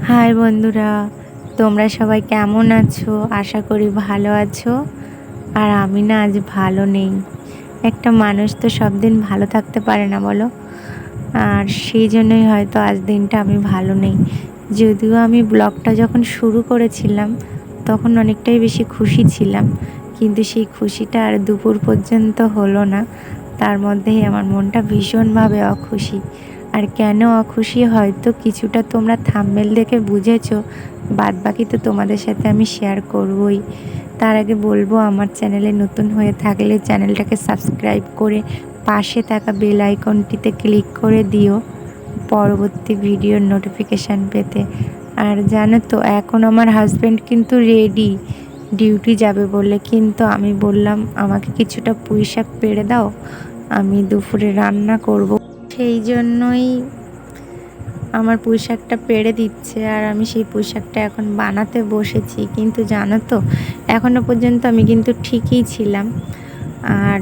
High বন্ধুরা, তোমরা সবাই কেমন আছো? আশা করি ভালো আছো। আর আমি না আজ ভালো নেই। একটা মানুষ তো সব দিন ভালো থাকতে পারে না, বলো? আর সেই জন্যই হয়তো আজ দিনটা আমি ভালো নেই। যদিও আমি ব্লগটা যখন শুরু করেছিলাম, তখন অনেকটাই বেশি খুশি ছিলাম। কিন্তু সেই খুশিটা আর দুপুর পর্যন্ত হলো না। তার মধ্যেই আমার মনটা ভীষণভাবে অখুশি। আর কেন অখুশি হয়তো কিছুটা তোমরা থাম্বেল দেখে বুঝেছ। বাদ বাকি তো তোমাদের সাথে আমি শেয়ার করবই। তার আগে বলব, আমার চ্যানেলে নতুন হয়ে থাকলে চ্যানেলটাকে সাবস্ক্রাইব করে পাশে থাকা বেল আইকনটিতে ক্লিক করে দিও পরবর্তী ভিডিওর নোটিফিকেশান পেতে। আর জানো তো, এখন আমার হাজব্যান্ড কিন্তু রেডি ডিউটি যাবে বলে। কিন্তু আমি বললাম, আমাকে কিছুটা পুঁই পেড়ে দাও, আমি দুপুরে রান্না করব। সেই জন্যই আমার পুঁই শাকটা পেড়ে দিচ্ছে আর আমি সেই পোশাকটা এখন বানাতে বসেছি। কিন্তু জানো তো এখনও পর্যন্ত আমি কিন্তু ঠিকই ছিলাম। আর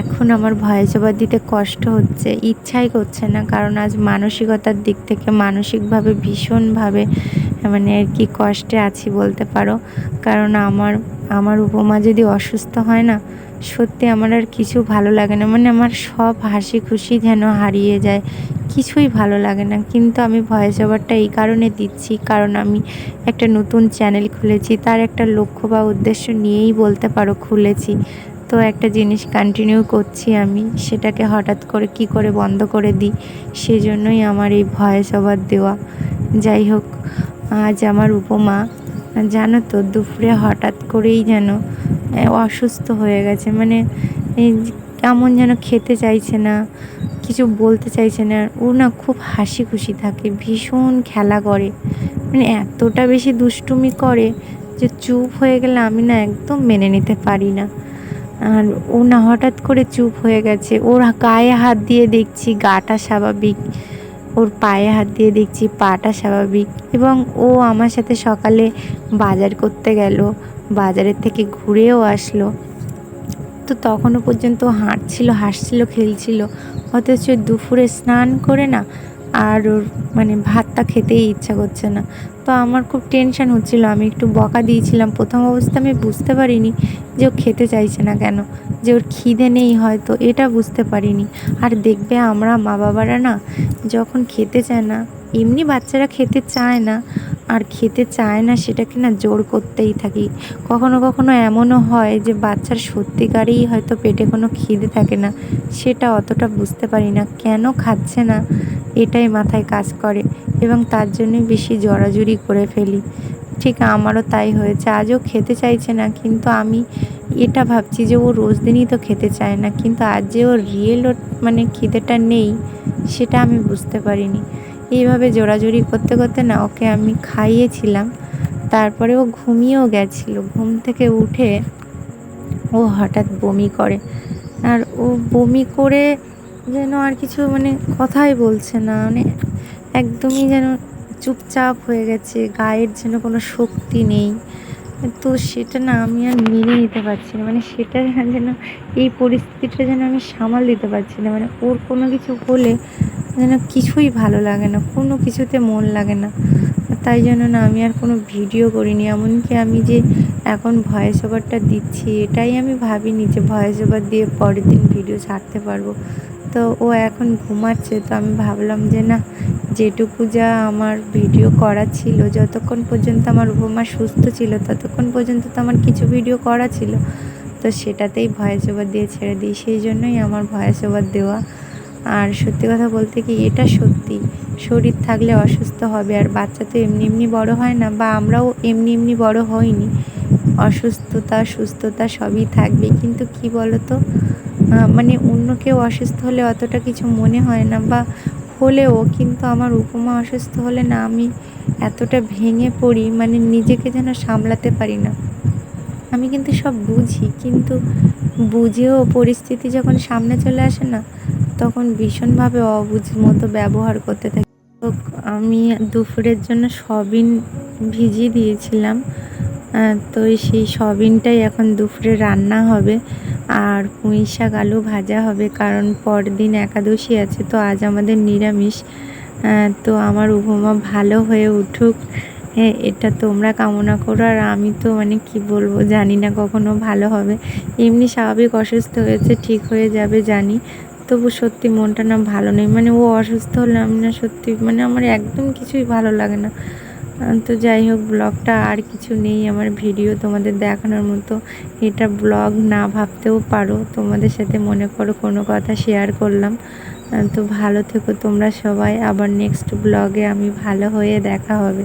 এখন আমার ভয় জবাব দিতে কষ্ট হচ্ছে, ইচ্ছাই করছে না। কারণ আজ মানসিকতার দিক থেকে মানসিকভাবে ভীষণভাবে মানে আর কি কষ্টে আছি বলতে পারো। কারণ আমার আমার উপমা যদি অসুস্থ হয় না সত্যি আমার আর কিছু ভালো লাগে না। মানে আমার সব হাসি খুশি যেন হারিয়ে যায়, কিছুই ভালো লাগে না। কিন্তু আমি ভয়েস ওভারটা এই কারণে দিচ্ছি, কারণ আমি একটা নতুন চ্যানেল খুলেছি, তার একটা লক্ষ্য বা উদ্দেশ্য নিয়েই বলতে পারো খুলেছি। তো একটা জিনিস কন্টিনিউ করছি আমি, সেটাকে হঠাৎ করে কি করে বন্ধ করে দিই, সেজন্যই আমার এই ভয়েস ওভার দেওয়া। যাই হোক, আজ আমার উপমা, জানো তো, দুপুরে হঠাৎ করেই যেন অসুস্থ হয়ে গেছে। মানে কেমন যেন খেতে চাইছে না, কিছু বলতে চাইছে না। ও না খুব হাসি খুশি থাকে, ভীষণ খেলা করে। মানে এতটা বেশি দুষ্টুমি করে যে চুপ হয়ে গেলে আমি না একদম মেনে নিতে পারি না। আর ও না হঠাৎ করে চুপ হয়ে গেছে। ওর গায়ে হাত দিয়ে দেখছি, গাটা স্বাভাবিক। ওর পায়ে হাত দিয়ে দেখছি পাটা স্বাভাবিক এবং ও আমার সাথে সকালে বাজার করতে গেল। বাজারের থেকে ঘুরেও আসলো। তো তখনও পর্যন্ত হাঁটছিল, হাসছিল, খেলছিল। অথচ দুপুরে স্নান করে না আর ওর মানে ভাতটা খেতেই ইচ্ছা করছে না। তো আমার খুব টেনশন হচ্ছিল। আমি একটু বকা দিয়েছিলাম। প্রথম অবস্থা আমি বুঝতে পারিনি যে ও খেতে চাইছে না কেন, যে ওর খিদে নেই হয়তো, এটা বুঝতে পারিনি। আর দেখবে আমরা মা বাবারা না যখন খেতে চায় না, এমনি বাচ্চারা খেতে চায় না, আর খেতে চায় না সেটাকে না জোর করতেই থাকি। কখনো কখনো এমনও হয় যে বাচ্চার সত্যিকারেই হয়তো পেটে কোনো খিদে থাকে না, সেটা অতটা বুঝতে পারি না। কেন খাচ্ছে না? এটাই মাথায় কাজ করে এবং তার জন্যই বেশি জড়াজুড়ি করে ফেলি। ঠিক আমারও তাই হয়েছে। আজও খেতে চাইছে না, কিন্তু আমি এটা ভাবছি যে ও রোজ দিনই তো খেতে চায় না, কিন্তু আজ যে ওর রিয়েল মানে খিদেটা নেই, সেটা আমি বুঝতে পারিনি। এইভাবে জোড়াজুড়ি করতে করতে না ওকে আমি খাইয়েছিলাম, তারপরে ও ঘুমিয়েও গেছিল। ঘুম থেকে উঠে ও হঠাৎ বমি করে। আর ও বমি করে যেন আর কিছু মানে কথাই বলছে না। মানে একদমই যেন চুপচাপ হয়ে গেছে, গায়ের যেন কোনো শক্তি নেই। তো সেটা না আমি আর মেনে নিতে পারছি না। মানে সেটা যেন এই পরিস্থিতিটা যেন আমি সামাল দিতে পারছি না। মানে ওর কোনো কিছু হলে যেন কিছুই ভালো লাগে না, কোনো কিছুতে মন লাগে না। তাই জন্য না আমি আর কোনো ভিডিও করিনি। এমনকি আমি যে এখন ভয়েস ওভারটা দিচ্ছি, এটাই আমি ভাবিনি যে ভয়েস ওভার দিয়ে পরের দিন ভিডিও ছাড়তে পারব। তো ও এখন ঘুমাচ্ছে, তো আমি ভাবলাম যে না, যেটুকু যা আমার ভিডিও করা ছিল, যতক্ষণ পর্যন্ত আমার উপমা সুস্থ ছিল, ততক্ষণ পর্যন্ত তো আমার কিছু ভিডিও করা ছিল। তো সেটাতেই ভয়েস ওভার দিয়ে ছেড়ে দিই, সেই জন্যই আমার ভয়েস ওভার দেওয়া। আর সত্যি কথা বলতে কি, এটা সত্যি, শরীর থাকলে অসুস্থ হবে, আর বাচ্চা তো এমনি এমনি বড় হয় না, বা আমরাও এমনি এমনি বড় হইনি। অসুস্থতা, সুস্থতা সবই থাকবে, কিন্তু কি বলতো? মানে অন্য কেউ অসুস্থ হলে অতটা কিছু মনে হয় না বা হলেও কিন্তু আমার উপমা অসুস্থ হলে না আমি এতটা ভেঙে পড়ি মানে নিজেকে যেন সামলাতে পারি না। আমি কিন্তু সব বুঝি, কিন্তু বুঝেও পরিস্থিতি যখন সামনে চলে আসে না, তখন ভীষণভাবে অবুঝ মতো ব্যবহার করতে থাকি। আমি দুপুরের জন্য সবিন ভিজিয়ে দিয়েছিলাম। তো সেই সবিনটাই এখন দুপুরে রান্না হবে। আর পুঁই শাক, আলু ভাজা হবে, কারণ পরদিন একাদশী আছে, তো আজ আমাদের নিরামিষ। তো আমার উপমা ভালো হয়ে উঠুক। হ্যাঁ এটা তোমরা কামনা করো, আর আমি তো মানে কি বলব, জানি না কখনো ভালো হবে। এমনি স্বাভাবিক অসুস্থ হয়েছে, ঠিক হয়ে যাবে, জানি। তবু সত্যি মনটা না ভালো নেই মানে ও অসুস্থ হলে আমি না সত্যি মানে আমার একদম কিছুই ভালো লাগে না। তো যাই হোক, ব্লগটা আর কিছু নেই। আমার ভিডিও তোমাদের দেখানোর মতো। এটা ব্লগ না ভাবতেও পারো। তোমাদের সাথে মনে করো কোনো কথা শেয়ার করলাম। তো ভালো থেকো তোমরা সবাই। আবার নেক্সট ব্লগে আমি ভালো হয়ে দেখা হবে।